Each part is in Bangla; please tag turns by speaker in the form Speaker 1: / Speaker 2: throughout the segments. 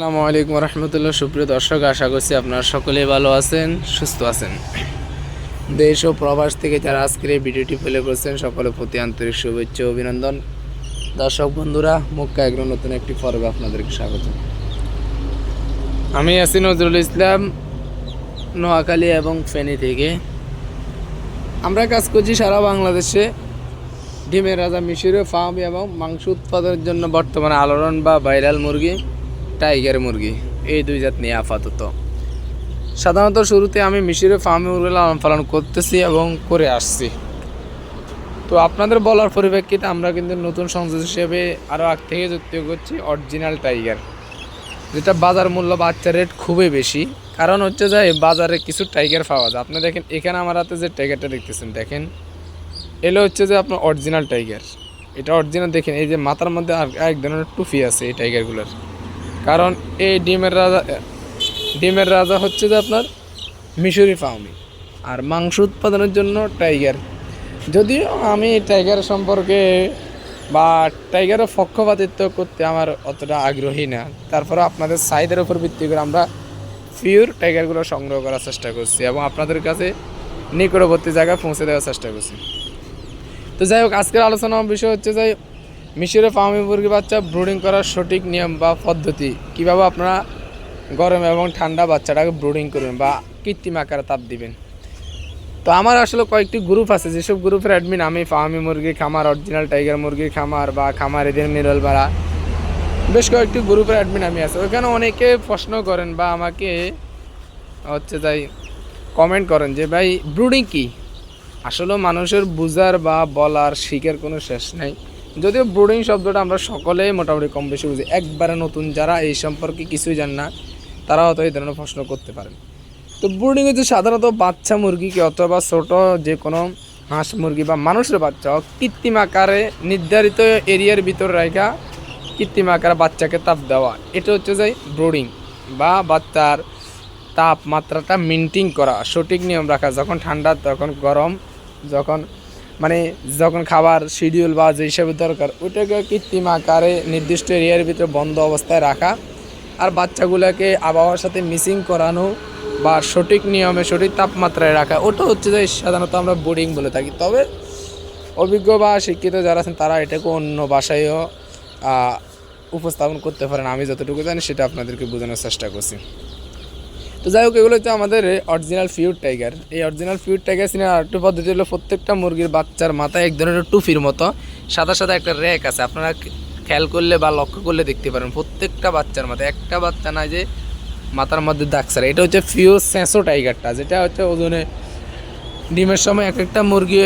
Speaker 1: আসসালামু আলাইকুম রহমতুল্লাহ। সুপ্রিয় দর্শক, আশা করছি আপনারা সকলেই ভালো আছেন, সুস্থ আছেন। দেশ ও প্রবাস থেকে যারা আজকের এই ভিডিওটি ফেলে করছেন সকলের প্রতি আন্তরিক শুভেচ্ছা অভিনন্দন। দর্শক বন্ধুরা মুক্কা এগ্রো নতুন একটি পর্বে আপনাদেরকে স্বাগত। আমি আছি নজরুল ইসলাম, নোয়াখালী এবং ফেনী থেকে। আমরা কাজ করছি সারা বাংলাদেশে। ডিমের রাজা মিশরীয় ফার্ম এবং মাংস উৎপাদনের জন্য বর্তমানে আলোড়ন বা ভাইরাল মুরগি। টাইগার মুরগি। এই দুই জাত নিয়ে আপাতত। সাধারণত শুরুতে আমি মিশরীয় ফার্মে মুরগি লালন পালন করতেছি এবং করে আসছি। তো আপনাদের বলার পরিপ্রেক্ষিতে আমরা কিন্তু নতুন সংযোগ হিসেবে আরও আগ থেকে যুক্ত করছি অরিজিনাল টাইগার যেটা বাজার মূল্য বাচ্চা রেট খুবই বেশি। কারণ হচ্ছে যে বাজারে কিছু টাইগার পাওয়া যায়। আপনি দেখেন, এখানে আমার হাতে যে টাইগারটা দেখতেছেন, দেখেন। এলো হচ্ছে যে আপনার অরিজিনাল টাইগার এটা অরিজিনাল দেখেন, এই যে মাথার মধ্যে আর এক ধরনের টুপি আছে এই টাইগারগুলোর কারণ এই ডিমের রাজা ডিমের রাজা হচ্ছে যে আপনার মিশরি ফার্মি আর মাংস উৎপাদনের জন্য টাইগার। যদিও আমি টাইগার সম্পর্কে বা টাইগারের পক্ষপাতিত্ব করতে আমার অতটা আগ্রহী না। তারপরে আপনাদের সাইদের উপর ভিত্তি করে আমরা পিওর টাইগারগুলো সংগ্রহ করার চেষ্টা করছি এবং আপনাদের কাছে নিকটবর্তী জায়গায় পৌঁছে দেওয়ার চেষ্টা করছি। তো যাই হোক, আজকের আলোচনার বিষয় হচ্ছে যে মিশরে ফার্মি মুরগি বাচ্চা ব্রুডিং করার সঠিক নিয়ম বা পদ্ধতি কীভাবে আপনারা গরম এবং ঠান্ডা বাচ্চাটাকে ব্রুডিং করবেন বা কৃত্রিম আকারে তাপ দিবেন? তো আমার আসলে কয়েকটি গ্রুপ আছে, যেসব গ্রুপের অ্যাডমিন আমি ফার্মি মুরগি খামার অরিজিনাল টাইগার মুরগির খামার বা খামার এদের মিরল বাড়া বেশ কয়েকটি গ্রুপের অ্যাডমিন আমি আছে। ওইখানে অনেকে প্রশ্ন করেন বা আমাকে হচ্ছে তাই কমেন্ট করেন যে, ভাই, ব্রুডিং কি? আসলে মানুষের বুঝার বা বলার শিখের কোনো শেষ নেই। যদিও ব্রুডিং শব্দটা আমরা সকলেই মোটামুটি কম বেশি বুঝি। একবারে নতুন যারা এই সম্পর্কে কিছুই জান না, তারা হয়তো এই ধরনের প্রশ্ন করতে পারেন। তো ব্রুডিং হচ্ছে সাধারণত বাচ্চা মুরগিকে অথবা ছোট যে কোনো হাঁস মুরগি বা মানুষের বাচ্চা হোক, কৃত্রিম আকারে নির্ধারিত এরিয়ার ভিতর রেখা কৃত্রিম আকারে বাচ্চাকে তাপ দেওয়া। এটা হচ্ছে যে ব্রুডিং বা বাচ্চার তাপমাত্রাটা মেনটেন করা। সঠিক নিয়ম রাখা। যখন ঠান্ডা, তখন গরম, যখন মানে যখন খাবার শিডিউল বা যে হিসাবে দরকার, ওইটাকে কৃত্রিম আকারে নির্দিষ্ট এরিয়ার ভিতরে বন্ধ অবস্থায় রাখা। আর বাচ্চাগুলোকে আবহাওয়ার সাথে মিসিং করানো বা সঠিক নিয়মে সঠিক তাপমাত্রায় রাখা, ওটা হচ্ছে যে সাধারণত আমরা বোর্ডিং বলে থাকি। তবে অভিজ্ঞ বা শিক্ষিত যারা আছেন, তারা এটাকে অন্য ভাষায়ও উপস্থাপন করতে পারেন। আমি যতটুকু জানি সেটা আপনাদেরকে বোঝানোর চেষ্টা করছি। তো যাই হোক, এগুলো হচ্ছে আমাদের অরিজিনাল ফিউর টাইগার এই অরিজিনাল ফিউর টাইগার সিনেমার আরেকটু পদ্ধতি হলো প্রত্যেকটা মুরগির বাচ্চার মাথায় এক ধরনের টুফির মতো সাদা সাদা একটা র্যাক আছে। আপনারা খেয়াল করলে বা লক্ষ্য করলে দেখতে পারেন, প্রত্যেকটা বাচ্চার মাথায়। একটা বাচ্চা না যে মাথার মধ্যে দাগ ছাড়া। এটা হচ্ছে ফিউর স্যাঁসো টাইগারটা যেটা হচ্ছে ওজনে ডিমের সময় এক একটা মুরগি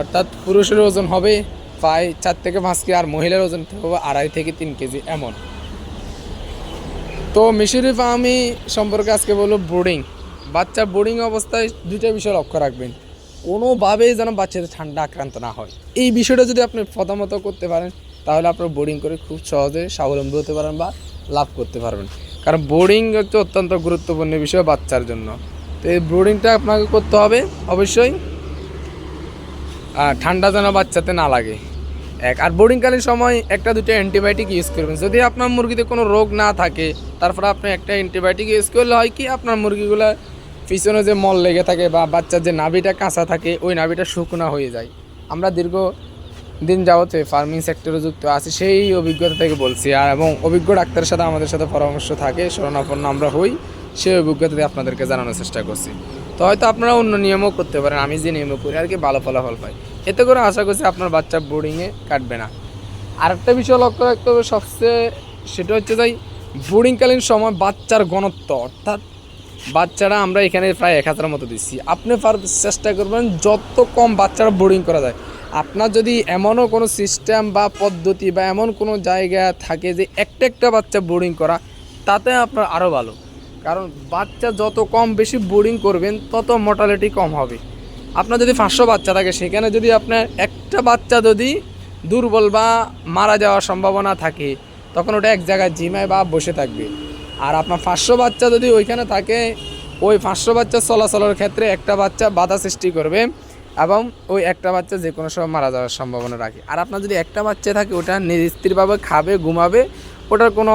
Speaker 1: অর্থাৎ পুরুষের ওজন হবে প্রায় চার থেকে পাঁচ কেজি আর মহিলার ওজন হবে আড়াই থেকে তিন কেজি এমন। তো মিশরি ফার্মি সম্পর্কে আজকে বলব বোর্ডিং বাচ্চা বোর্ডিং অবস্থায় দুইটা বিষয় লক্ষ্য রাখবেন। কোনোভাবেই যেন বাচ্চাদের ঠান্ডা আক্রান্ত না হয়। এই বিষয়টা যদি আপনি প্রথমত করতে পারেন, তাহলে আপনার বোর্ডিং করে খুব সহজে স্বাবলম্বী হতে পারেন বা লাভ করতে পারবেন। কারণ বোর্ডিং হচ্ছে অত্যন্ত গুরুত্বপূর্ণ বিষয় বাচ্চার জন্য। তো এই বোর্ডিংটা আপনাকে করতে হবে অবশ্যই। ঠান্ডা যেন বাচ্চাতে না লাগে। এক। আর বোর্ডিংকালীন সময় একটা দুটো অ্যান্টিবায়োটিক ইউজ করবেন। যদি আপনার মুরগিতে কোনো রোগ না থাকে, তারপরে আপনি একটা অ্যান্টিবায়োটিক ইউজ করলে হয় কি, আপনার মুরগিগুলো পিছনে যে মল লেগে থাকে বা বাচ্চার যে নাভিটা কাঁচা থাকে, ওই নাভিটা শুকনো হয়ে যায়। আমরা দীর্ঘ দিন যাবত ফার্মিং সেক্টরে যুক্ত আছি, সেই অভিজ্ঞতা থেকে বলছি। আর এবং অভিজ্ঞ ডাক্তারের সাথে আমাদের সাথে পরামর্শ থাকে, শরণাপন্ন আমরা হই, সেই অভিজ্ঞতা দিয়ে আপনাদেরকে জানানোর চেষ্টা করছি। তো হয়তো আপনারা অন্য নিয়মও করতে পারেন, আমি যে নিয়মে করি, আর কি ভালো ফলাফল পাই। এতে করে আশা করছি আপনার বাচ্চা বোর্ডিংয়ে কাটবে না। আরেকটা বিষয় লক্ষ্য রাখতে হবে সবচেয়ে, সেটা হচ্ছে যাই বোর্ডিংকালীন সময় বাচ্চার ঘনত্ব, অর্থাৎ বাচ্চারা আমরা এখানে প্রায় এক হাজার মতো দিচ্ছি। আপনি পার চেষ্টা করবেন যত কম বাচ্চারা বোর্ডিং করা যায়। আপনার যদি এমনও কোনো সিস্টেম বা পদ্ধতি বা এমন কোনো জায়গা থাকে যে একটা একটা বাচ্চা বোর্ডিং করা, তাতে আপনার আরও ভালো। কারণ বাচ্চা যত কম বেশি বোর্ডিং করবেন, তত মর্টালিটি কম হবে। আপনার যদি পাঁচশো বাচ্চা থাকে, সেখানে যদি আপনার একটা বাচ্চা যদি দুর্বল বা মারা যাওয়ার সম্ভাবনা থাকে, তখন ওটা এক জায়গায় জিমায় বা বসে থাকবে। আর আপনার পাঁচশো বাচ্চা যদি ওইখানে থাকে, ওই পাঁচশো বাচ্চা চলাচলের ক্ষেত্রে একটা বাচ্চা বাধা সৃষ্টি করবে এবং ওই একটা বাচ্চা যে কোনো সময় মারা যাওয়ার সম্ভাবনা রাখে। আর আপনার যদি একটা বাচ্চা থাকে, ওটা নির্স্থিরভাবে খাবে, ঘুমাবে, ওটার কোনো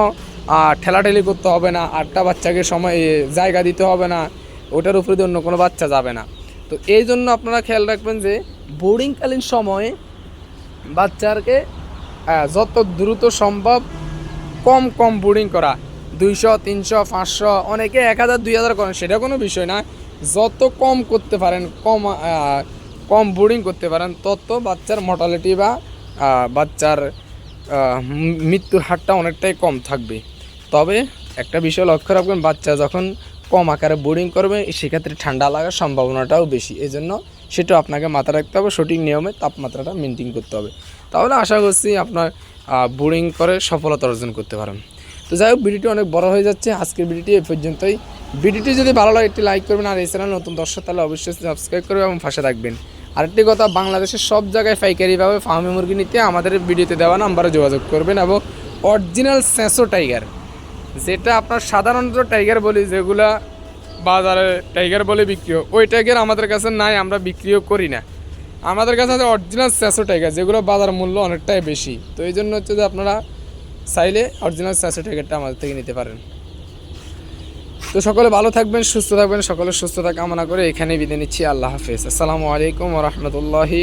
Speaker 1: ঠেলাঠেলি করতে হবে না, আটটা বাচ্চাকে সময় জায়গা দিতে হবে না, ওটার উপরে অন্য কোনো বাচ্চা যাবে না। তো এই জন্য আপনারা খেয়াল রাখবেন যে বোর্ডিংকালীন সময়ে বাচ্চাকে আহ, যত দ্রুত সম্ভব কম কম বোর্ডিং করা। দুইশো তিনশো পাঁচশো অনেকে এক হাজার দুই হাজার করেন সেটা কোনো বিষয় না। যত কম করতে পারেন কম কম বোর্ডিং করতে পারেন তত বাচ্চার মর্টালিটি বা বাচ্চার মৃত্যুর হারটা অনেকটাই কম থাকবে। তবে একটা বিষয় লক্ষ্য রাখবেন বাচ্চা যখন কম আকারে বোর্ডিং করবে, সেক্ষেত্রে ঠান্ডা লাগার সম্ভাবনাটাও বেশি। এই জন্য সেটা আপনাকে মাথায় রাখতে হবে, সঠিক নিয়মে তাপমাত্রাটা মেনটেন করতে হবে। তাহলে আশা করছি আপনার বোর্ডিং করে সফলতা অর্জন করতে পারেন। তো যাই হোক, ভিডিওটি অনেক বড় হয়ে যাচ্ছে। আজকের ভিডিওটি এই পর্যন্তই। ভিডিওটি যদি ভালো লাগে, একটি লাইক করবেন। আর এই চ্যানেল নতুন দর্শক, তাহলে অবশ্যই সাবস্ক্রাইব করবে এবং পাশে থাকবেন। আরেকটি কথা, বাংলাদেশের সব জায়গায় পাইকারিভাবে ফার্মি মুরগি নিতে আমাদের ভিডিওতে দেওয়া নাম্বারে যোগাযোগ করবেন এবং অরিজিনাল স্যাঁসো টাইগার যেটা আপনার সাধারণত টাইগার বলি, যেগুলা বাজারে টাইগার বলে বিক্রি হয় ওই টাইগার আমাদের কাছে নাই, আমরা বিক্রিও করি না। আমাদের কাছে আছে অরিজিনাল স্যাসো টাইগার যেগুলো বাজার মূল্য অনেকটাই বেশি। তো এই জন্য হচ্ছে যে আপনারা চাইলে অরিজিনাল স্যাসো টাইগারটা আমাদের থেকে নিতে পারেন। তো সকলে ভালো থাকবেন, সুস্থ থাকবেন, সকলে সুস্থ সুস্থতা কামনা করে এখানেই বিদায় নিচ্ছি। আল্লাহ হাফেজ। আসসালামু আলাইকুম রহমতুল্লাহি